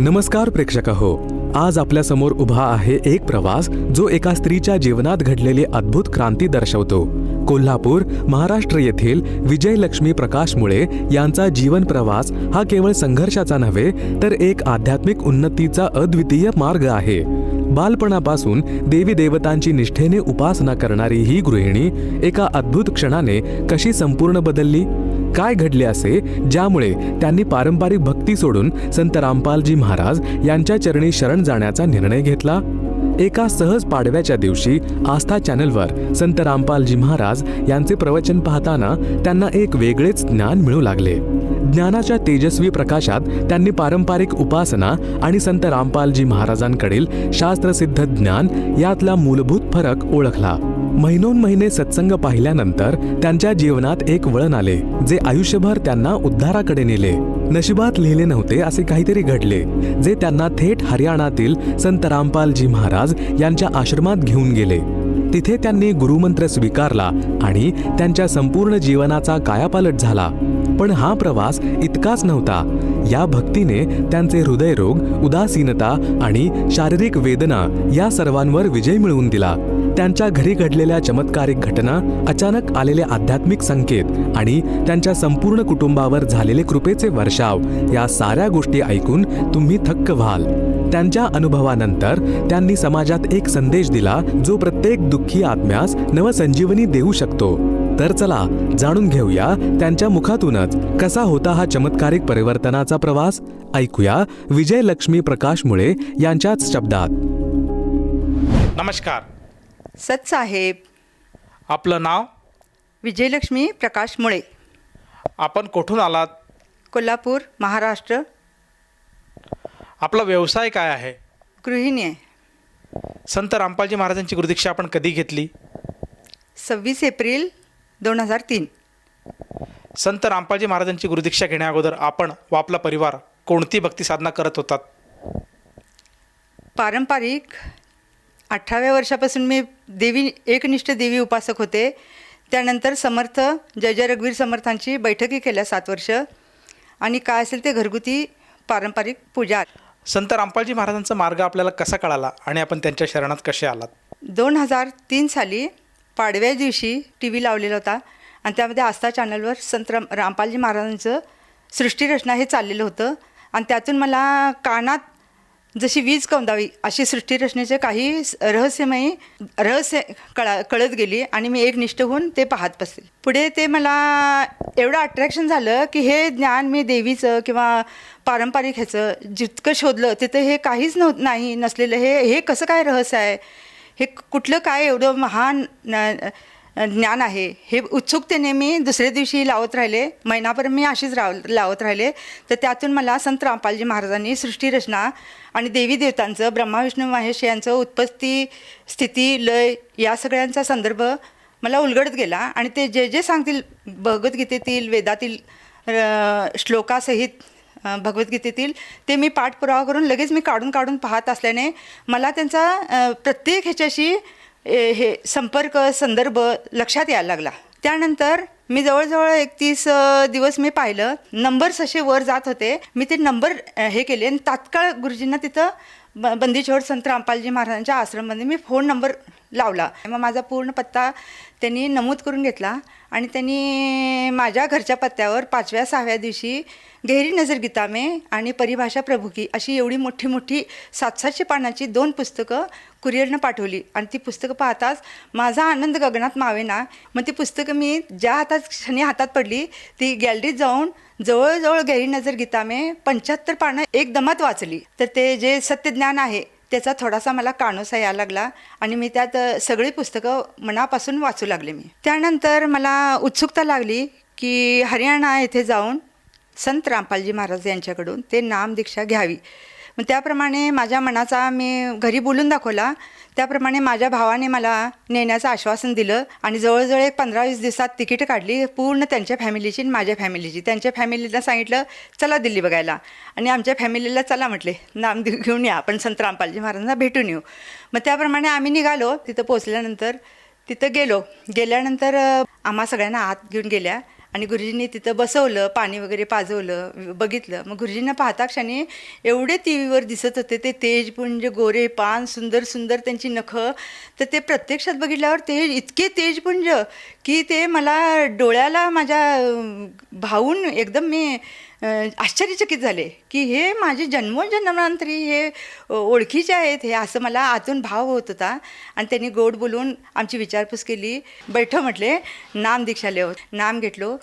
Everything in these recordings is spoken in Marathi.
नमस्कार प्रेक्षक हो आज आपल्यासमोर उभा आहे एक प्रवास जो एका स्त्रीच्या जीवनात घडलेली अद्भुत क्रांती दर्शवतो. कोल्हापूर महाराष्ट्र येथील विजयलक्ष्मी प्रकाश मुळे यांचा जीवन प्रवास हा केवळ संघर्षाचा नव्हे तर एक आध्यात्मिक उन्नतीचा अद्वितीय मार्ग आहे. बालपणापासून देवी देवतांची निष्ठेने उपासना करणारी ही गृहिणी एका अद्भुत क्षणाने कशी संपूर्ण बदलली? काय घडले असे ज्यामुळे त्यांनी पारंपरिक भक्ती सोडून संत रामपालजी महाराज यांच्या चरणी शरण जाण्याचा निर्णय घेतला? एका सहज पाडव्याच्या दिवशी आस्था चॅनलवर संत रामपालजी महाराज यांचे प्रवचन पाहताना त्यांना एक वेगळेच ज्ञान मिळू लागले. ज्ञानाच्या तेजस्वी प्रकाशात त्यांनी पारंपरिक उपासना आणि संत रामपालजी महाराजांकडील शास्त्रसिद्ध ज्ञान यातला मूलभूत फरक ओळखला. महिनोन महिने सत्संग पाहिल्यानंतर त्यांच्या जीवनात एक वळण आले जे आयुष्यभर त्यांना उद्धाराकडे नेले. नशिबात लिहिले नव्हते असे काहीतरी घडले जे त्यांना थेट हरियाणातील संत रामपालजी महाराज यांच्या आश्रमात घेऊन गेले. तिथे त्यांनी गुरुमंत्र स्वीकारला आणि त्यांच्या संपूर्ण जीवनाचा कायापालट झाला. पण हा प्रवास इतकाच नव्हता. या भक्तीने त्यांचे हृदयरोग उदासीनता आणि शारीरिक वेदना या सर्वांवर विजय मिळवून दिला. त्यांच्या घरी घडलेल्या चमत्कारिक घटना अचानक आलेले आध्यात्मिक संकेत आणि त्यांच्या संपूर्ण कुटुंबावर झालेले कृपेचे वर्षाव या साऱ्या गोष्टी ऐकून तुम्ही थक्क व्हाल. त्यांच्या अनुभवानंतर त्यांनी समाजात एक संदेश दिला जो प्रत्येक दुःखी आत्म्यास नवसंजीवनी देऊ शकतो. तर चला जाणून घेऊया त्यांच्या मुखातूनच कसा होता हा चमत्कारिक परिवर्तनाचा प्रवास? ऐकूया विजयलक्ष्मी प्रकाश मुळे यांच्याच शब्दात. नमस्कार. सतसाहेब आपलं नाव? विजयलक्ष्मी प्रकाश मुळे. आपण कुठून आलात? कोल्हापूर महाराष्ट्र. आपला व्यवसाय काय आहे? गृहिणी आहे. संत रामपालजी महाराजांची गुरुदीक्षा आपण कधी घेतली? सव्वीस एप्रिल दोन हजार तीन. संत रामपालजी महाराजांची गुरुदीक्षा घेण्या अगोदर आपण व आपला परिवार कोणती भक्ती साधना करत होतात? पारंपरिक अठराव्या वर्षापासून मी देवी एकनिष्ठ देवी उपासक होते. त्यानंतर समर्थ जय जय रघुवीर समर्थांची बैठकी केल्या सात वर्ष. आणि काय असेल ते घरगुती पारंपरिक पूजा. संत रामपालजी महाराजांचा मार्ग आपल्याला कसा कळाला आणि आपण त्यांच्या शरणात कसे आलात? दोन हजार तीन साली पाडव्या दिवशी टी व्ही लावलेला होता आणि त्यामध्ये आस्था चॅनलवर संत राम रामपालजी महाराजांचं सृष्टीरचना हे चाललेलं होतं. आणि त्यातून मला कानात जशी वीज कौंदावी अशी सृष्टीरचनेचे काही स- रहस्यमयी रहस्य कळा कळत गेली आणि मी एक निष्ठ होऊन ते पाहत बसले. पुढे ते मला एवढं अट्रॅक्शन झालं की हे ज्ञान मी देवीचं किंवा पारंपरिक ह्याचं जितकं शोधलं तिथं हे काहीच नव्ह नाही नसलेलं. हे हे कसं काय रहस्य आहे? हे कुठलं काय एवढं महान न- ज्ञान आहे. हे उत्सुकतेने मी दुसऱ्या दिवशी लावत राहिले. महिनाभर मी अशीच राव लावत राहिले. तर त्यातून मला संत रामपालजी महाराजांनी सृष्टीरचना आणि देवी देवतांचं ब्रह्मा विष्णू महेश यांचं उत्पत्ती स्थिती लय या सगळ्यांचा संदर्भ मला उलगडत गेला. आणि ते जे जे सांगतील भगवद्गीतेतील वेदातील श्लोकासहित भगवद्गीतेतील ते मी पाठपुरावा करून लगेच मी काढून काढून पाहत असल्याने मला त्यांचा प्रत्येक ह्याच्याशी हे संपर्क संदर्भ लक्षात यायला लागला. त्यानंतर मी जवळजवळ एकतीस दिवस मी पाहिलं. नंबर्स असे वर जात होते. मी ते नंबर हे केले आणि तात्काळ गुरुजींना तिथं ब बंदीछोड संत रामपालजी महाराजांच्या आश्रममध्ये मी फोन नंबर लावला. मग माझा पूर्ण पत्ता त्यांनी नमूद करून घेतला. आणि त्यांनी माझ्या घरच्या पत्त्यावर पाचव्या सहाव्या दिवशी गहरी नजर गीता में आणि परिभाषा प्रभू की अशी एवढी मोठी मोठी सात सातशे पानाची दोन पुस्तकं कुरिअरनं पाठवली. आणि ती पुस्तकं पाहताच माझा आनंद गगनात मावेना. मग ती पुस्तकं मी ज्या हातात क्षणी हातात पडली ती गॅलरीत जाऊन जवळजवळ गैरी नजर गीता में पंच्याहत्तर पानं एकदमात वाचली. तर ते जे सत्यज्ञान आहे त्याचा थोडासा मला कानोसा यायला लागला आणि मी त्यात सगळी पुस्तकं मनापासून वाचू लागले मी. त्यानंतर मला उत्सुकता लागली की हरियाणा येथे जाऊन संत रामपालजी महाराज यांच्याकडून ते नाम दीक्षा घ्यावी. मग त्याप्रमाणे माझ्या मनाचा मी घरी बोलून दाखवला त्याप्रमाणे माझ्या भावाने मला नेण्याचं आश्वासन दिलं आणि जवळजवळ एक पंधरा वीस दिवसात तिकीट काढली पूर्ण त्यांच्या फॅमिलीची आणि माझ्या फॅमिलीची. त्यांच्या फॅमिलीला सांगितलं चला दिल्ली बघायला. आणि आमच्या फॅमिलीला चला म्हटले नाम घेऊन या आपण संत रामपालजी महाराजांना भेटून येऊ. मग त्याप्रमाणे आम्ही निघालो. तिथं पोचल्यानंतर तिथं गेलो. गेल्यानंतर आम्हा सगळ्यांना आत घेऊन गेल्या. आणि गुरुजींनी तिथं बसवलं पाणी वगैरे पाजवलं बघितलं. मग गुरुजींना पाहता क्षणी एवढे टी व्हीवर दिसत होते ते तेजपुंज गोरे पान सुंदर सुंदर त्यांची नखं. तर ते प्रत्यक्षात बघितल्यावर ते इतके तेजपुंज की ते मला डोळ्याला माझ्या भाऊन भावून एकदम मी आश्चर्यचकित झाले की हे माझे जन्मोजन्मांतरी हे ओळखीचे आहेत. हे असं मला आतून भाव होत होता. आणि त्यांनी गोड बोलून आमची विचारपूस केली. बैठक म्हटले नाम दीक्षा लेव. नाम घेतलो.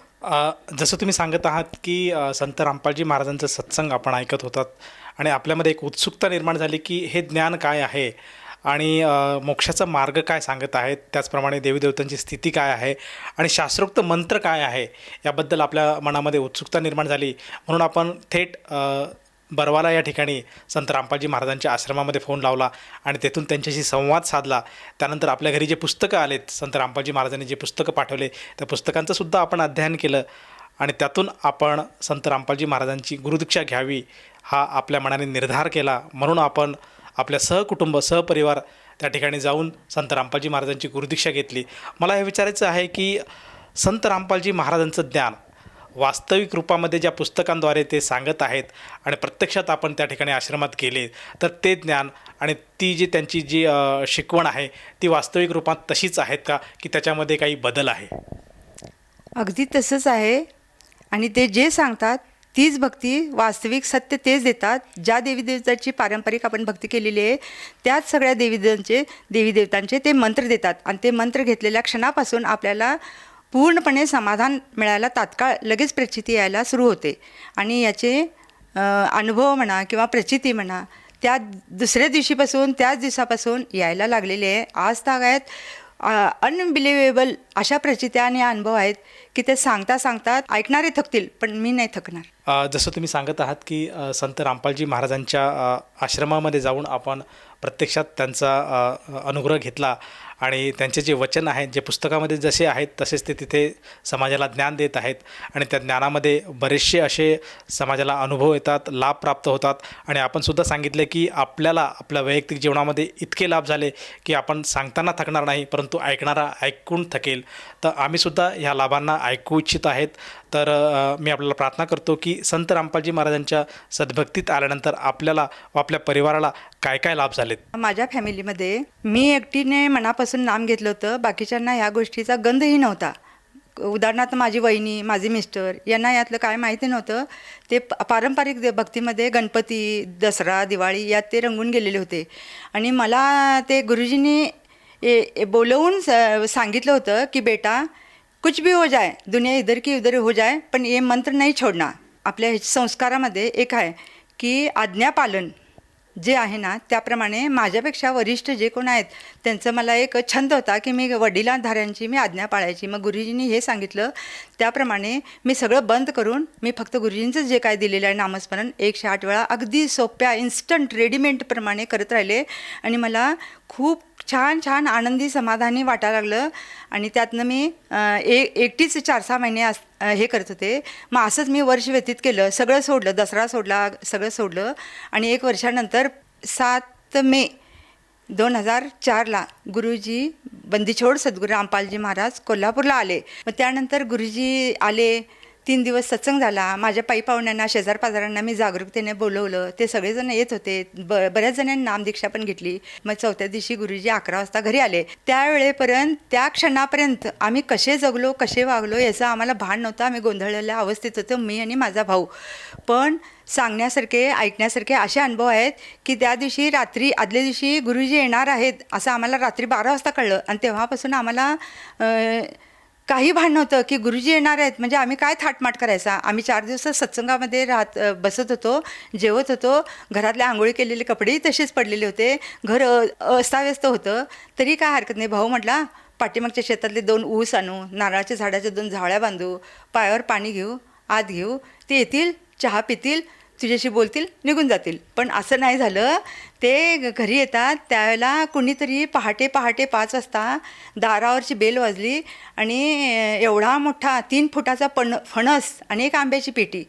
जसं तुम्ही सांगत आहात की संत रामपालजी महाराजांचं सत्संग आपण ऐकत होतात. आणि आपल्यामध्ये एक उत्सुकता निर्माण झाली की हे ज्ञान काय आहे? आणि मोक्षाचा मार्ग काय सांगत आहेत? त्याचप्रमाणे देवीदेवतांची स्थिती काय आहे? आणि शास्त्रोक्त मंत्र काय आहे? याबद्दल आपल्या मनामध्ये उत्सुकता निर्माण झाली. म्हणून आपण थेट बरवाला या ठिकाणी संत रामपालजी महाराजांच्या आश्रमामध्ये फोन लावला आणि तेथून त्यांच्याशी संवाद साधला. त्यानंतर आपल्या घरी जे पुस्तकं आलेत संत रामपालजी महाराजांनी जे पुस्तकं पाठवले त्या पुस्तकांचं सुद्धा आपण अध्ययन केलं आणि त्यातून आपण संत रामपालजी महाराजांची गुरुदीक्षा घ्यावी हा आपल्या मनाने निर्धार केला. म्हणून आपण आपल्या सहकुटुंब सहपरिवार त्या ठिकाणी जाऊन संत रामपालजी महाराजांची गुरुदीक्षा घेतली. मला हे विचारायचं आहे की संत रामपालजी महाराजांचं ज्ञान वास्तविक रूपामध्ये ज्या पुस्तकांद्वारे ते सांगत आहेत आणि प्रत्यक्षात आपण त्या ठिकाणी आश्रमात गेले तर ते ज्ञान आणि ती जी त्यांची जी शिकवण आहे ती वास्तविक रूपात तशीच आहेत का की त्याच्यामध्ये काही बदल आहे? अगदी तसंच आहे. आणि ते जे सांगतात तीच भक्ती वास्तविक सत्य तेच देतात. ज्या देवीदेवताची पारंपरिक आपण भक्ती केलेली आहे त्याच सगळ्या देवीदेवांचे देवीदेवतांचे ते मंत्र देतात. आणि ते मंत्र घेतलेल्या क्षणापासून आपल्याला पूर्णपणे समाधान मिळायला तात्काळ लगेच प्रचिती यायला सुरू होते. आणि याचे अनुभव म्हणा किंवा प्रचिती म्हणा त्या दुसऱ्या दिवशीपासून त्याच दिवसापासून यायला लागलेले आहे. आज तागायत अनबिलिव्हेबल अशा प्रचित्या आणि अनुभव आहेत की ते सांगता सांगतात ऐकणारे थकतील पण मी नाही थकणार. जसं तुम्ही सांगत आहात की संत रामपालजी महाराजांच्या आश्रमामध्ये जाऊन आपण प्रत्यक्षात त्यांचा अनुग्रह घेतला. आणि त्यांचे जे वचन आहेत जे पुस्तकामध्ये जसे आहेत तसेच ते तिथे समाजाला ज्ञान देत आहेत. आणि त्या ज्ञानामध्ये बरेचसे असे समाजाला अनुभव येतात लाभ प्राप्त होतात. आणि आपणसुद्धा सांगितलं सांगितले की आपल्याला आपल्या वैयक्तिक जीवनामध्ये इतके लाभ झाले की आपण सांगताना थकणार नाही परंतु ऐकणारा ऐकून थकेल. तर आम्हीसुद्धा ह्या लाभांना ऐकू इच्छित आहेत. तर मी आपल्याला प्रार्थना करतो की संत रामपालजी महाराजांच्या सद्भक्तीत आल्यानंतर आपल्याला व आपल्या परिवाराला काय काय लाभ झालेत? माझ्या फॅमिलीमध्ये मी एकटीने मनापासून नाम घेतलं होतं. बाकीच्यांना ह्या गोष्टीचा गंधही नव्हता. उदाहरणार्थ माझी वहिनी माझे मिस्टर यांना यातलं काय माहिती नव्हतं. ते पारंपरिक दे- भक्तीमध्ये गणपती दसरा दिवाळी यात ते रंगून गेलेले होते. आणि मला ते गुरुजींनी ए बोलवून स- सांगितलं होतं की बेटा कुछ भी हो जाए दुनिया इधर की उधर हो जाए पण ये मंत्र नाही छोडणार. आपल्या संस्कारामध्ये एक आहे की आज्ञापालन जे आहे ना त्याप्रमाणे माझ्यापेक्षा वरिष्ठ जे कोण आहेत त्यांचं मला एक छंद होता की मी वडिलांधाऱ्यांची मी आज्ञा पाळायची. मग गुरुजींनी हे सांगितलं. त्याप्रमाणे मी सगळं बंद करून मी फक्त गुरुजींचं जे काय दिलेलं आहे नामस्मरण एकशे आठ वेळा अगदी सोप्या इन्स्टंट रेडिमेंटप्रमाणे करत राहिले. आणि मला खूप छान छान आनंदी समाधानी वाटायला लागलं. आणि त्यातनं मी ए एकटीच चार सहा महिने अस हे करत होते. मग असंच मी वर्ष व्यतीत केलं. सगळं सोडलं. दसरा सोडला सगळं सोडलं. आणि एक वर्षानंतर सात मे दोन हजार चारला गुरुजी बंदिछोड सद्गुरू रामपालजी महाराज कोल्हापूरला आले. मग त्यानंतर गुरुजी आले. तीन दिवस सत्संग झाला. माझ्या पायी पाहुण्यांना शेजार पाजारांना मी जागरूकतेने बोलवलं. ते सगळेजण येत होते. ब बऱ्याच जणांनी नामदीक्षा पण घेतली. मग चौथ्या दिवशी गुरुजी अकरा वाजता घरी आले. त्यावेळेपर्यंत त्या क्षणापर्यंत आम्ही कसे जगलो कसे वागलो याचं आम्हाला भान नव्हतं. आम्ही गोंधळलेल्या अवस्थेत होतो मी आणि माझा भाऊ. पण सांगण्यासारखे ऐकण्यासारखे असे अनुभव आहेत की त्या दिवशी रात्री आदल्या दिवशी गुरुजी येणार आहेत असं आम्हाला रात्री बारा वाजता कळलं. आणि तेव्हापासून आम्हाला काही भांडण होतं की गुरुजी येणार आहेत. म्हणजे आम्ही काय थाटमाट करायचा? आम्ही चार दिवस सत्संगामध्ये राहत बसत होतो जेवत होतो. घरातले आंघोळी केलेले कपडेही तसेच पडलेले होते. घर अस्ताव्यस्त होतं. तरी काय हरकत नाही. भाऊ म्हटला पाठीमागच्या शेतातले दोन ऊस आणू नारळाच्या झाडाच्या दोन झावळ्या बांधू पायावर पाणी घेऊ आत घेऊ. ते येतील चहा पितील तुझ्याशी बोलतील निघून जातील. पण असं नाही झालं. ते घरी येतात. त्यावेळेला कुणीतरी पहाटे पहाटे पाच वाजता दारावरची बेल वाजली आणि एवढा मोठा तीन फुटाचा पण फणस आणि एक आंब्याची पेटी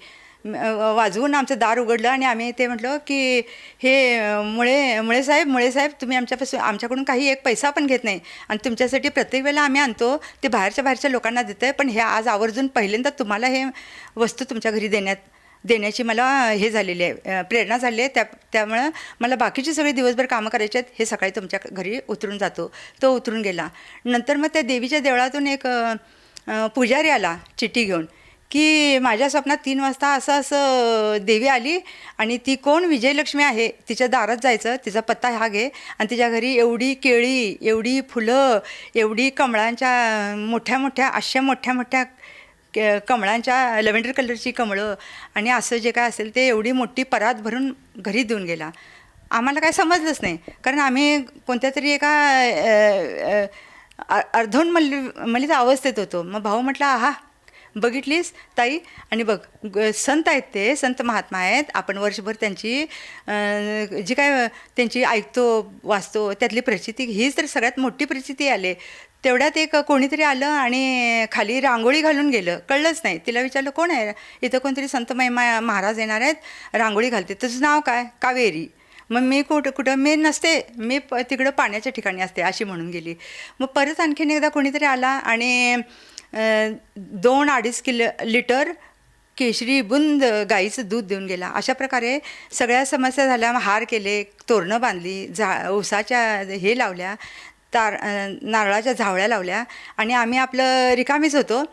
वाजवून आमचं दार उघडलं आणि आम्ही ते म्हटलं की हे मुळे मुळे साहेब मुळे साहेब तुम्ही आमच्यापासून आमच्याकडून काही एक पैसा पण घेत नाही. आणि तुमच्यासाठी प्रत्येक वेळेला आम्ही आणतो. ते बाहेरच्या बाहेरच्या लोकांना देतं आहे पण हे आज आवर्जून पहिल्यांदा तुम्हाला हे वस्तू तुमच्या घरी देण्यात देण्याची मला हे झालेली आहे प्रेरणा झाली आहे. त्या त्यामुळं मला बाकीचे सगळे दिवसभर कामं करायचे आहेत. हे सकाळी तुमच्या घरी उतरून जातो. तो उतरून गेला. नंतर मग त्या देवीच्या देवळातून एक पुजारी आला चिठ्ठी घेऊन की माझ्या स्वप्नात तीन वाजता असं असं देवी आली आणि ती कोण? विजयलक्ष्मी आहे. तिच्या दारात जायचं. तिचा पत्ता हा घे. आणि तिच्या घरी एवढी केळी एवढी फुलं एवढी कमळांच्या मोठ्या मोठ्या अशा मोठ्या मोठ्या के- कमळांच्या लेव्हेंडर कलरची कमळं आणि असं जे काय असेल ते एवढी मोठी परात भरून घरी देऊन गेला. आम्हाला काय समजलंच नाही. कारण आम्ही कोणत्या तरी एका अ, अ, मलित अवस्थेत होतो. मग भाऊ म्हटला आहा बघितलीस ताई? आणि बघ ग- संत आहेत ते संत महात्मा आहेत. आपण वर्षभर त्यांची जी काय त्यांची ऐकतो वाचतो त्यातली प्रचिती हीच तर सगळ्यात मोठी प्रचिती आले तेवढ्यात एक कोणीतरी आलं आणि खाली रांगोळी घालून गेलं. कळलंच नाही. तिला विचारलं कोण आहे? इथं कोणतरी संत महिमा महाराज येणार आहेत. रांगोळी घालते. तुझं नाव काय? कावेरी. मग मी कुठं कुठं? मी नसते. मी प तिकडं पाण्याच्या ठिकाणी असते अशी म्हणून गेली. मग परत आणखीन एकदा कोणीतरी आला आणि दोन अडीच किलो लिटर केशरी बुंद गाईचं दूध देऊन गेला. अशा प्रकारे सगळ्या समस्या झाल्या. हार केले तोरणं बांधली झा उसाच्या हे लावल्या. तार नारळाच्या झावळ्या लावल्या आणि आम्ही आपलं रिकामीच होतो.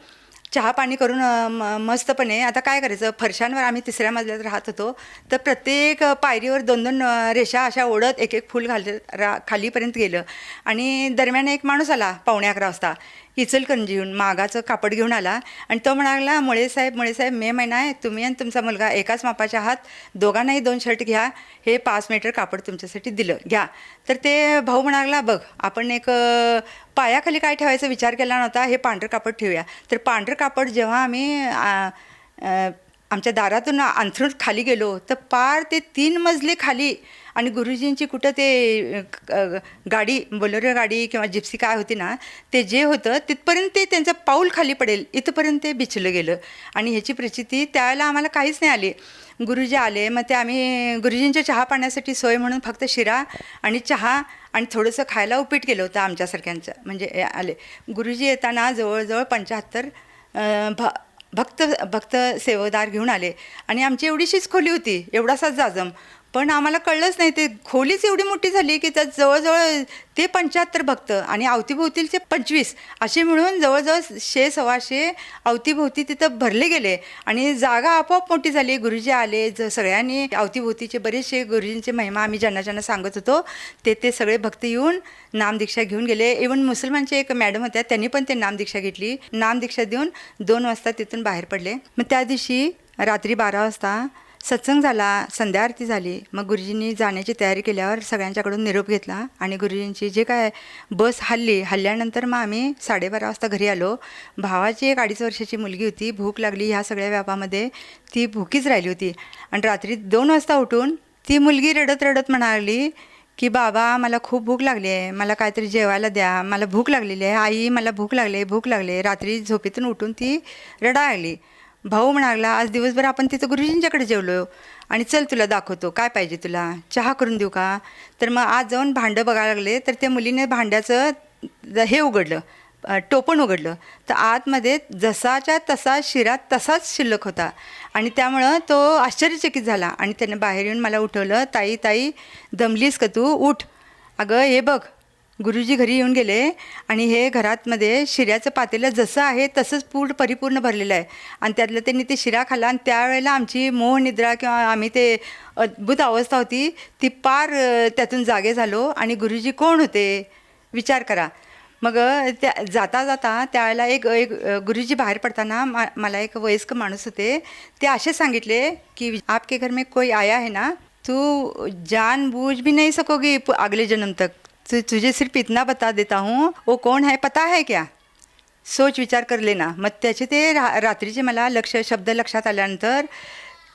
चहा पाणी करून म मस्तपणे आता काय करायचं? फरशांवर आम्ही तिसऱ्या मजल्यात राहत होतो. तर प्रत्येक पायरीवर दोन दोन रेषा अशा ओढत एक एक फूल घाल रा खालीपर्यंत गेलं. आणि दरम्यान एक माणूस आला पावणे अकरा वाजता. इचलकरंजीहून मागाचं कापड घेऊन आला आणि तो म्हणाला मुळे साहेब मुळे साहेब मे महिना आहे तुम्ही आणि तुमचा मुलगा एकाच मापाच्या आहात दोघांनाही दोन शर्ट घ्या हे पाच मीटर कापड तुमच्यासाठी दिलं घ्या. तर ते भाऊ म्हणाला बघ आपण एक पायाखाली काय ठेवायचा विचार केला नव्हता हे पांढरं कापड ठेवूया. तर पांढरं कापड जेव्हा आम्ही आमच्या दारातून अंथरून खाली गेलो तर पार ते तीन मजले खाली आणि गुरुजींची कुठं ते गाडी बोलेरो गाडी किंवा जिप्सी काय होती ना ते जे होतं तिथपर्यंत ते त्यांचं पाऊल खाली पडेल इथपर्यंत ते बिछलं गेलं. आणि ह्याची प्रचिती त्यावेळेला आम्हाला काहीच नाही आली. गुरुजी आले मग ते आम्ही गुरुजींच्या चहा पाण्यासाठी सोय म्हणून फक्त शिरा आणि चहा आणि थोडंसं खायला उपीट केलं होतं आमच्यासारख्यांचं म्हणजे आले. गुरुजी येताना जवळजवळ पंच्याहत्तर भ भक्त भक्त सेवदार घेऊन आले. आणि आमची एवढीशीच खोली होती एवढासाच जाजम. पण आम्हाला कळलंच नाही. ते खोलीच एवढी मोठी झाली की त्यात जवळजवळ ते पंच्याहत्तर भक्त आणि अवतीभोवतीचे पंचवीस असे मिळून जवळजवळ शे सव्वाशे अवतीभोवती तिथं भरले गेले. आणि जागा आपोआप मोठी झाली. गुरुजी आले ज सगळ्यांनी अवतीभोवतीचे बरेचसे गुरुजींचे महिमा आम्ही ज्यांना ज्यांना सांगत होतो ते ते सगळे भक्त येऊन नामदीक्षा घेऊन गेले. इवन मुसलमानचे एक मॅडम होत्या त्यांनी पण ते नामदीक्षा घेतली. नामदीक्षा देऊन दोन वाजता तिथून बाहेर पडले. मग त्या दिवशी रात्री बारा वाजता सत्संग झाला संध्या आरती झाली मग गुरुजींनी जाण्याची तयारी केल्यावर सगळ्यांच्याकडून निरोप घेतला आणि गुरुजींची जे काय बस हल्ली हल्ल्यानंतर मग आम्ही साडेबारा वाजता घरी आलो. भावाची एक अडीच वर्षाची मुलगी होती भूक लागली ह्या सगळ्या व्यापामध्ये. ती भूकीच राहिली होती. आणि रात्री दोन वाजता उठून ती मुलगी रडत रडत म्हणाली की बाबा मला खूप भूक लागली आहे. मला काहीतरी जेवायला द्या. मला भूक लागलेली आहे. आई मला भूक लागली आहे भूक लागली आहे. रात्री झोपेतून उठून ती रडा भाऊ म्हणाला आज दिवसभर आपण तिथं गुरुजींच्याकडे जेवलो आणि चल तुला दाखवतो काय पाहिजे तुला? चहा करून देऊ का? तर मग आज जाऊन भांडं बघायला लागले तर त्या मुलीने भांड्याचं हे उघडलं टोपण उघडलं. तर आतमध्ये जसाच्या तसा शिरा तसाच शिल्लक होता आणि त्यामुळं तो आश्चर्यचकित झाला आणि त्याने बाहेर येऊन मला उठवलं ताई ताई दमलीस का तू? उठ. अगं हे बघ गुरुजी घरी येऊन गेले आणि हे घरातमध्ये शिऱ्याचं पातेलं जसं आहे तसंच पूर्ण परिपूर्ण भरलेलं आहे. आणि त्यातलं त्यांनी ते शिरा खाल्ला आणि त्यावेळेला आमची मोह निद्रा किंवा आम्ही ते अद्भुत अवस्था होती ती पार त्यातून जागे झालो आणि गुरुजी कोण होते विचार करा. मग त्या जाता जाता त्यावेळेला एक एक गुरुजी बाहेर पडताना मा मला एक वयस्क माणूस होते. ते असे सांगितले की आपके घर में कोई आया है ना? तू जानबूझ भी नहीं सकोगी प- अगले जन्म तक. तो तुझे सिर्फ इतना बता देता हूँ. वो कौन है? पता है क्या? सोच विचार कर लेना. मग त्याचे ते रा रात्रीचे मला लक्ष शब्द लक्षात आल्यानंतर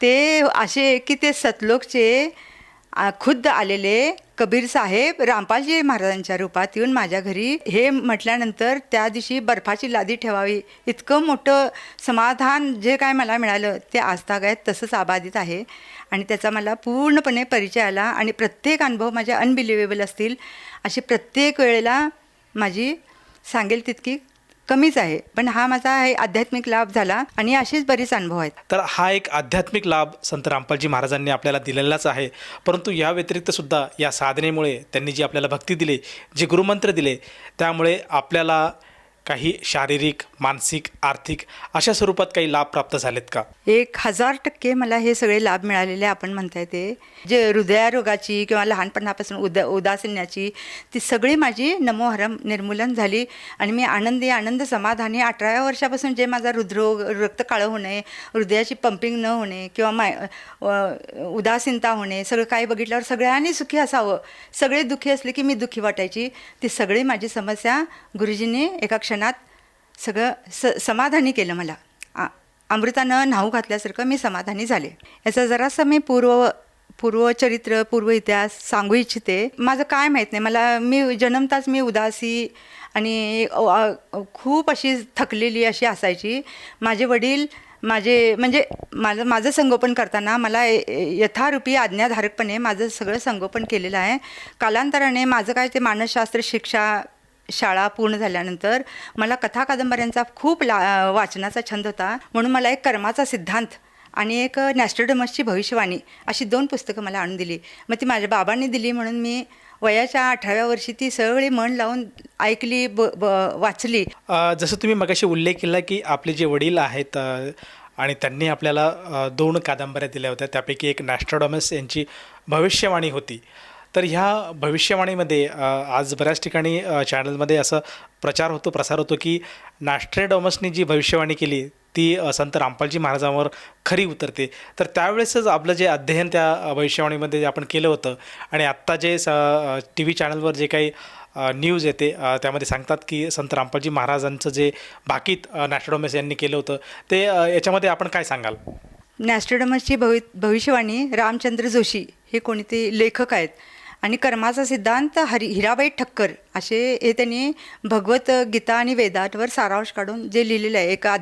ते असे की ते सतलोकचे खुद्द आलेले कबीर साहेब रामपालजी महाराजांच्या रूपात येऊन माझ्या घरी हे म्हटल्यानंतर त्या दिवशी बर्फाची लादी ठेवावी. इतकं मोठं समाधान जे काय मला मिळालं ते आजतागायत तसंच आबाधित आहे. आणि त्याचा मला पूर्णपणे परिचय आला आणि प्रत्येक अनुभव माझे अनबिलिव्हेबल असतील. अशी प्रत्येक वेळेला माझी सांगेल तितकी कमीच आहे. पण हा माझा हे आध्यात्मिक लाभ झाला आणि असेच बरेच अनुभव आहेत. तर हा एक आध्यात्मिक लाभ संत रामपालजी महाराजांनी आपल्याला दिलेलाच आहे. परंतु या व्यतिरिक्त सुद्धा या साधनेमुळे त्यांनी जी आपल्याला भक्ती दिली जे गुरुमंत्र दिले त्यामुळे आपल्याला काही शारीरिक मानसिक आर्थिक अशा स्वरूपात काही लाभ प्राप्त झालेत का? एक हजार टक्के मला हे सगळे लाभ मिळालेले आपण म्हणता येते जे हृदयरोगाची किंवा लहानपणापासून उद उदासीन्याची ती सगळी माझी नमोहरम निर्मूलन झाली आणि मी आनंदी आनंद समाधानी अठराव्या वर्षापासून जे माझा हृदरोग रक्त काळं होणे हृदयाची पंपिंग न होणे किंवा माय उदासीनता होणे सगळं काही बघितल्यावर सगळ्यांनी सुखी असावं सगळे दुःखी असले की मी दुःखी वाटायची ती सगळी माझी समस्या गुरुजींनी एका क्षणात सगळं स समाधानी केलं मला. आ अमृतानं न्हाऊ घातल्यासारखं मी समाधानी झाले. याचं जरासं मी पूर्व पूर्वचरित्र पूर्व इतिहास सांगू इच्छिते. माझं काय माहीत नाही. मला मी जन्मताच मी उदासी आणि खूप अशी थकलेली अशी असायची. माझे वडील माझे म्हणजे माझं माझं संगोपन करताना मला यथारूपी आज्ञाधारकपणे माझं सगळं संगोपन केलेलं आहे. कालांतराने माझं काय ते मानसशास्त्र शिक्षा शाळा पूर्ण झाल्यानंतर मला कथा कादंबऱ्यांचा खूप ला वाचनाचा छंद होता. म्हणून मला एक कर्माचा सिद्धांत आणि एक नॅस्ट्रोडमसची भविष्यवाणी अशी दोन पुस्तकं मला आणून दिली. मग ती माझ्या बाबांनी दिली म्हणून मी वयाच्या अठराव्या वर्षी ती सगळी मन लावून ऐकली ब ब वाचली. जसं तुम्ही मगाशी उल्लेख केला की आपले जे वडील आहेत आणि त्यांनी आपल्याला दोन कादंबऱ्या दिल्या होत्या. त्यापैकी एक नॅस्ट्रोडॉमस यांची भविष्यवाणी होती. तर ह्या भविष्यवाणीमध्ये आज बऱ्याच ठिकाणी चॅनलमध्ये असं प्रचार होतो प्रसार होतो की नॅस्ट्रेडॉमसनी जी भविष्यवाणी केली ती संत रामपालजी महाराजांवर खरी उतरते. तर त्यावेळेसच आपलं जे अध्ययन त्या भविष्यवाणीमध्ये जे आपण केलं होतं आणि आत्ता जे स टी व्ही चॅनलवर जे काही न्यूज येते त्यामध्ये सांगतात की संत रामपालजी महाराजांचं जे भाकीत अ, यांनी केलं होतं ते याच्यामध्ये आपण काय सांगाल? नॅस्ट्रोडोमसची भवि भविष्यवाणी रामचंद्र जोशी हे कोणते लेखक आहेत. आणि कर्माचा सिद्धांत हरी हिराबाई ठक्कर असे हे त्यांनी भगवत गीता आणि वेदांवर सारांश काढून जे लिहिलेलं आहे एका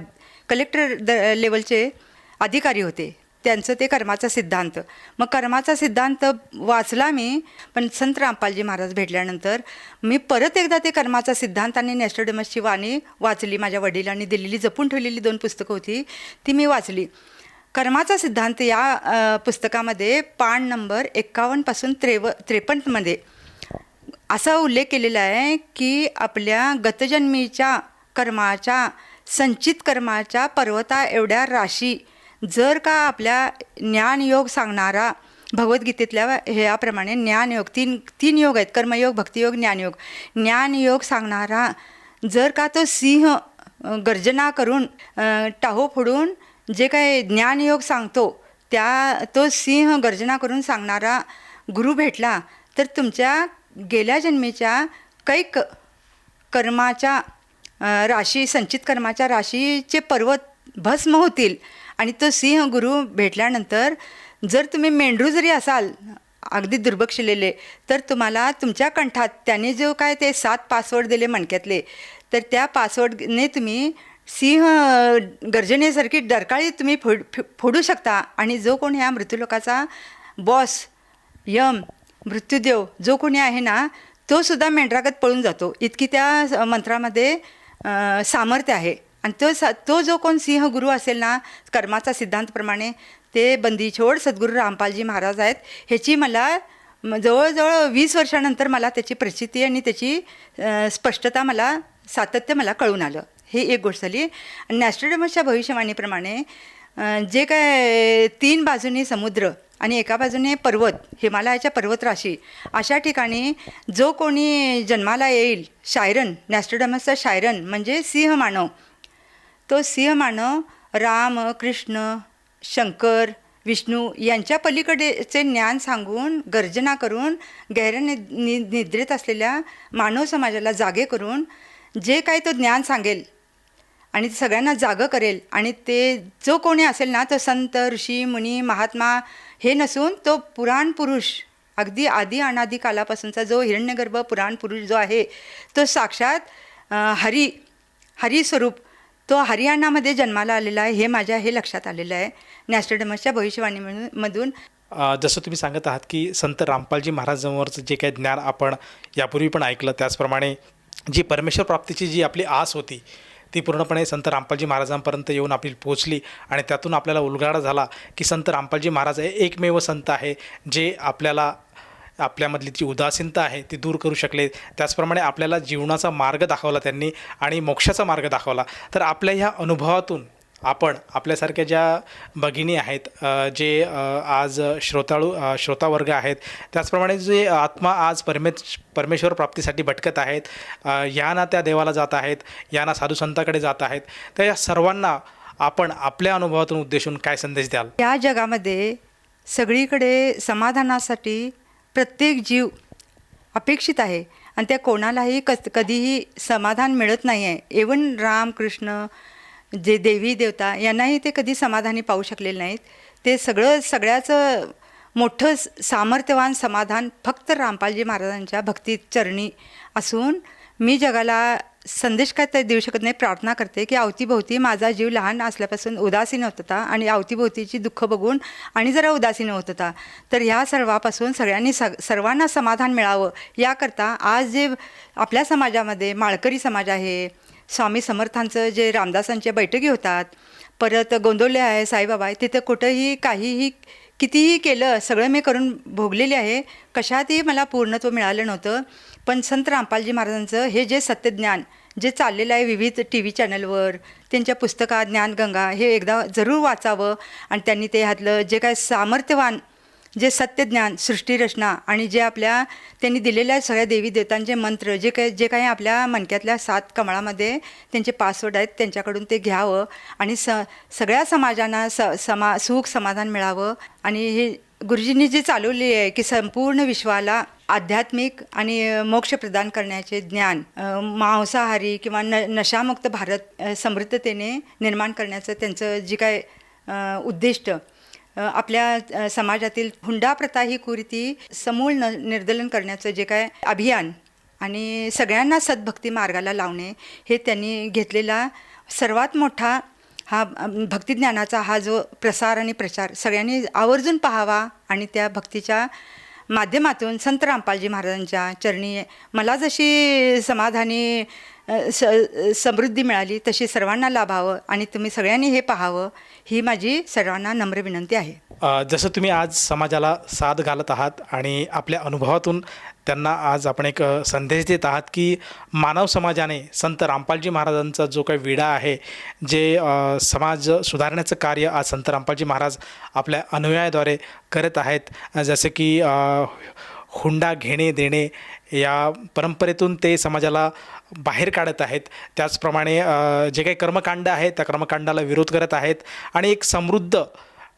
कलेक्टर द लेवलचे अधिकारी होते त्यांचं ते कर्माचा सिद्धांत. मग कर्माचा सिद्धांत वाचला मी पण संत रामपालजी महाराज भेटल्यानंतर मी परत एकदा ते कर्माचा सिद्धांत आणि नॅस्ट्रोडमसची वाणी वाचली माझ्या वडिलांनी दिलेली जपून ठेवलेली दोन पुस्तकं होती ती मी वाचली. कर्माचा सिद्धांत या पुस्तकामध्ये पान नंबर एकावन्नपासून त्रेव त्रेपन्नमध्ये असा उल्लेख केलेला आहे की आपल्या गतजन्मीच्या कर्माच्या संचित कर्माच्या पर्वता एवढ्या राशी जर का आपल्या ज्ञानयोग सांगणारा भगवद्गीतेतल्या ह्याप्रमाणे ज्ञानयोग तीन तीन योग आहेत कर्मयोग भक्तियोग ज्ञानयोग ज्ञानयोग सांगणारा जर का तो सिंह गर्जना करून टाहो फोडून जे काय ज्ञानयोग सांगतो त्या तो सिंह गर्जना करून सांगणारा गुरु भेटला तर तुमच्या गेल्या जन्मीच्या कैक कर्माच्या राशी संचित कर्माच्या राशीचे पर्वत भस्म होतील. आणि तो सिंह गुरु भेटल्यानंतर जर तुम्ही मेंढरू जरी असाल अगदी दुर्बक्षलेले तर तुम्हाला तुमच्या कंठात त्याने जो काय ते सात पासवर्ड दिले मणक्यातले तर त्या पासवर्डने तुम्ही सिंह गर्जनेसारखी डरकाळी तुम्ही फोड फोडू शकता. आणि जो कोण ह्या मृत्यूलोकाचा बॉस यम मृत्यूदेव जो कोणी आहे ना तो सुद्धा मेंढरागत पळून जातो. इतकी त्या मंत्रामध्ये सामर्थ्य आहे. आणि तो सा तो जो कोण सिंह गुरु असेल ना कर्माचा सिद्धांतप्रमाणे ते बंदीछोड सद्गुरू रामपालजी महाराज आहेत. ह्याची मला जवळजवळ वीस वर्षानंतर मला त्याची प्रचिती आणि त्याची स्पष्टता मला सातत्य मला कळून आलं. हे एक गोष्ट झाली. आणि नॅस्ट्रोडमसच्या भविष्यवाणीप्रमाणे जे काय तीन बाजूने समुद्र आणि एका बाजूने पर्वत हिमालयाच्या पर्वतराशी अशा ठिकाणी जो कोणी जन्माला येईल शायरन नॅस्ट्रोडमसचा शायरन म्हणजे सिंह मानव तो सिंह मानव राम कृष्ण शंकर विष्णू यांच्या पलीकडेचे ज्ञान सांगून गर्जना करून गैर नि नि निद्रेत असलेल्या मानव समाजाला जागे करून जे काही तो ज्ञान सांगेल आणि सगळ्यांना जागं करेल. आणि ते जो कोणी असेल ना तो संत ऋषी मुनी महात्मा हे नसून तो पुराण पुरुष अगदी आधी अनादी कालापासूनचा जो हिरण्यगर्भ पुराण पुरुष जो आहे तो साक्षात हरी हरी स्वरूप तो हरियाणामध्ये जन्माला आलेला आहे हे माझ्या हे लक्षात आलेलं आहे. नॅस्ट्रोडमसच्या भविष्यवाणी मधून जसं तुम्ही सांगत आहात की संत रामपालजी महाराजांवरचं जे काही ज्ञान आपण यापूर्वी पण ऐकलं त्याचप्रमाणे जी परमेश्वर प्राप्तीची जी आपली आस होती ती पूर्णपणे संत रामपालजी महाराजांपर्यंत येऊन आपली पोचली आणि त्यातून आपल्याला उलगाडा झाला की संत रामपालजी महाराज हे एकमेव संत आहे जे आपल्याला आपल्यामधली जी उदासीनता आहे ती दूर करू शकले. त्याचप्रमाणे आपल्याला जीवनाचा मार्ग दाखवला त्यांनी आणि मोक्षाचा मार्ग दाखवला. तर आपल्या ह्या अनुभवातून आपण आपल्यासारख्या ज्या भगिनी आहेत जे आज श्रोताळू श्रोतावर्ग आहेत त्याचप्रमाणे जे आत्मा आज परमे परमेश्वर प्राप्तीसाठी भटकत आहेत या ना त्या देवाला जात आहेत या ना साधूसंताकडे जात आहेत तर या सर्वांना आपण आपल्या अनुभवातून उद्देशून काय संदेश द्याल? या जगामध्ये सगळीकडे समाधानासाठी प्रत्येक जीव अपेक्षित आहे आणि त्या कोणालाही कस कधीही समाधान मिळत नाही आहे इवन राम कृष्ण जे देवी देवता यांनाही ते कधी समाधानी पाहू शकलेले नाहीत. ते सगळं सगळ्याचं मोठं सामर्थ्यवान समाधान फक्त रामपालजी महाराजांच्या भक्ती चरणी असून मी जगाला संदेश काय तर देऊ शकत नाही प्रार्थना करते की अवतीभोवती माझा जीव लहान असल्यापासून उदासीन होत होता आणि अवतीभोवतीची दुःख बघून आणि जरा उदासीन होत होता. तर ह्या सर्वापासून सगळ्यांनी स सर्वांना समाधान मिळावं याकरता आज जे आपल्या समाजामध्ये माळकरी समाज आहे स्वामी समर्थांचं जे रामदासांच्या बैठकी होतात परत गोंदवले आहे साईबाबा आहे तिथं कुठंही काहीही कितीही केलं सगळं मी करून भोगलेले आहे. कशातही मला पूर्णत्व मिळालं नव्हतं. पण संत रामपालजी महाराजांचं हे जे सत्यज्ञान जे चाललेलं आहे विविध टी व्ही चॅनलवर त्यांच्या पुस्तकात ज्ञानगंगा हे एकदा जरूर वाचावं. आणि त्यांनी ते ह्यातलं जे काय सामर्थ्यवान जे सत्यज्ञान सृष्टीरचना आणि जे आपल्या त्यांनी दिलेल्या सगळ्या देवी देवतांचे मंत्र जे काही जे काही आपल्या मणक्यातल्या सात कमळामध्ये त्यांचे पासवर्ड आहेत त्यांच्याकडून ते घ्यावं आणि स सगळ्या समाजांना स समा सुख समाधान मिळावं. आणि हे गुरुजींनी जे चालवले आहे की संपूर्ण विश्वाला आध्यात्मिक आणि मोक्ष प्रदान करण्याचे ज्ञान मांसाहारी किंवा न नशामुक्त भारत समृद्धतेने निर्माण करण्याचं त्यांचं जे काय उद्दिष्ट आपल्या समाजातील हुंडा प्रथा ही कुरीती समूळ न निर्दलन करण्याचं जे काय अभियान आणि सगळ्यांना सद्भक्ती मार्गाला लावणे हे त्यांनी घेतलेला सर्वात मोठा हा भक्तिज्ञानाचा हा जो प्रसार आणि प्रचार सगळ्यांनी आवर्जून पाहावा आणि त्या भक्तीच्या माध्यमातून संत रामपालजी महाराजांच्या चरणी मला जशी समाधानी स समृद्धी मिळाली तशी सर्वांना लाभावं आणि तुम्ही सगळ्यांनी हे पाहावं ही माझी सर्वांना नम्र विनंती आहे. जसं तुम्ही आज समाजाला साथ घालत आहात आणि आपल्या अनुभवातून त्यांना आज आपण एक संदेश देत आहात की मानव समाजाने संत रामपालजी महाराजांचा जो काही विडा आहे जे समाज सुधारण्याचं कार्य आज संत रामपालजी महाराज आपल्या अनुयायाद्वारे करत आहेत. जसे की हुंडा घेणे देणे या परंपरेतून ते समाजाला बाहेर काढत आहेत. त्याचप्रमाणे जे काही कर्मकांड आहे त्या कर्मकांडाला विरोध करत आहेत आणि एक समृद्ध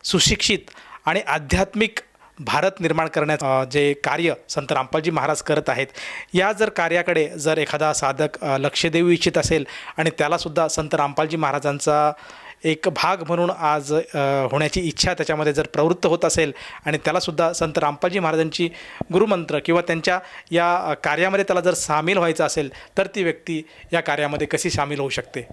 सुशिक्षित आणि आध्यात्मिक भारत निर्माण करण्याचं जे कार्य संत रामपालजी महाराज करत आहेत या जर कार्याकडे जर एखादा साधक लक्ष देऊ इच्छित असेल आणि त्यालासुद्धा संत रामपालजी महाराजांचा एक भाग म्हणून आज होण्याची इच्छा त्याच्यामध्ये जर प्रवृत्त होत असेल आणि त्यालासुद्धा संत रामपालजी महाराजांची गुरुमंत्र किंवा त्यांच्या या कार्यामध्ये त्याला जर सामील व्हायचं असेल तर ती व्यक्ती या कार्यामध्ये कशी सामील होऊ शकते?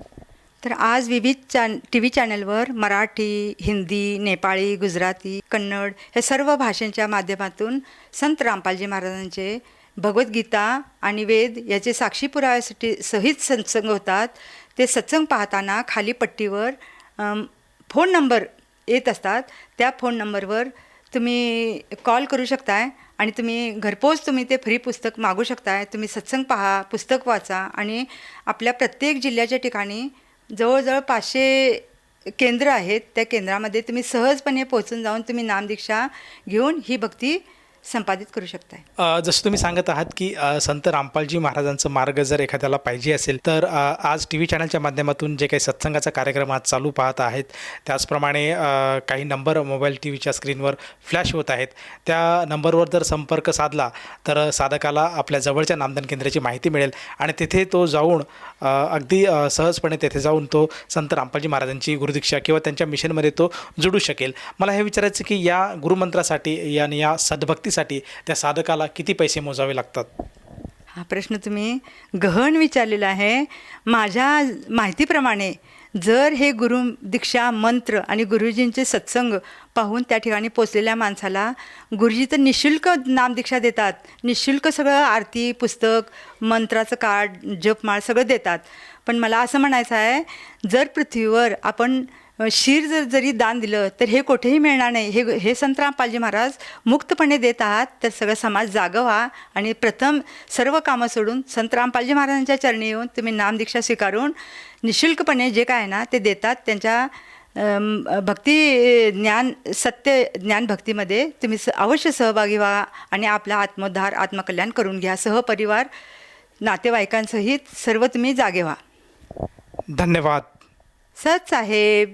तर आज विविध चॅन टी व्ही चॅनलवर मराठी हिंदी नेपाळी गुजराती कन्नड या सर्व भाषांच्या माध्यमातून संत रामपालजी महाराजांचे भगवद्गीता आणि वेद याचे साक्षी पुराव्यासाठी सहित सत्संग होतात. ते सत्संग पाहताना खाली पट्टीवर फोन नंबर येत असतात. त्या फोन नंबरवर तुम्ही कॉल करू शकताय आणि तुम्ही घरपोच तुम्ही ते फ्री पुस्तक मागू शकताय. तुम्ही सत्संग पहा पुस्तक वाचा आणि आपल्या प्रत्येक जिल्ह्याच्या ठिकाणी जवळजवळ पाचशे केंद्र आहेत. त्या केंद्रामध्ये तुम्ही सहजपणे पोहोचून जाऊन तुम्ही नामदीक्षा घेऊन ही भक्ती संपादित करू शकताय. जसं तुम्ही सांगत आहात की संत रामपालजी महाराजांचं मार्ग जर एखाद्याला पाहिजे असेल तर आज टी व्ही चॅनलच्या माध्यमातून जे काही सत्संगाचा कार्यक्रम आज चालू पाहत आहेत त्याचप्रमाणे काही नंबर मोबाईल टी व्हीच्या स्क्रीनवर फ्लॅश होत आहेत. त्या नंबरवर जर संपर्क साधला तर साधकाला आपल्या जवळच्या नामदान केंद्राची माहिती मिळेल आणि तिथे तो जाऊन अगदी सहजपणे तेथे जाऊन तो संत रामपालजी महाराजांची गुरुदीक्षा किंवा त्यांच्या मिशनमध्ये तो जुडू शकेल. मला हे विचारायचं की या गुरुमंत्रासाठी आणि या सद्भक्ती नोंदणीसाठी त्या साधकाला किती पैसे मोजावे लागतात? हा प्रश्न तुम्ही गहन विचारलेला आहे. माझ्या माहितीप्रमाणे जर हे गुरु दीक्षा मंत्र आणि गुरुजींचे सत्संग पाहून त्या ठिकाणी पोचलेल्या माणसाला गुरुजी तर निशुल्क नामदीक्षा देतात निशुल्क सगळं आरती पुस्तक मंत्राचं कार्ड जपमाळ सगळं देतात. पण मला असं म्हणायचं आहे जर पृथ्वीवर आपण शीर जर जरी दान दिलं तर हे कुठेही मिळणार नाही. हे हे संत रामपालजी महाराज मुक्तपणे देत आहात. तर सगळं समाज जागं व्हा आणि प्रथम सर्व कामं सोडून संत रामपालजी महाराजांच्या चरणी येऊन तुम्ही नामदीक्षा स्वीकारून निशुल्कपणे जे काय आहे ना ते देतात. त्यांच्या भक्ती ज्ञान सत्य ज्ञान भक्तीमध्ये तुम्ही स अवश्य सहभागी व्हा आणि आपला आत्मोद्धार आत्मकल्याण करून घ्या. सहपरिवार नातेवाईकांसहित सर्व तुम्ही जागे व्हा. धन्यवाद. सच साहेब.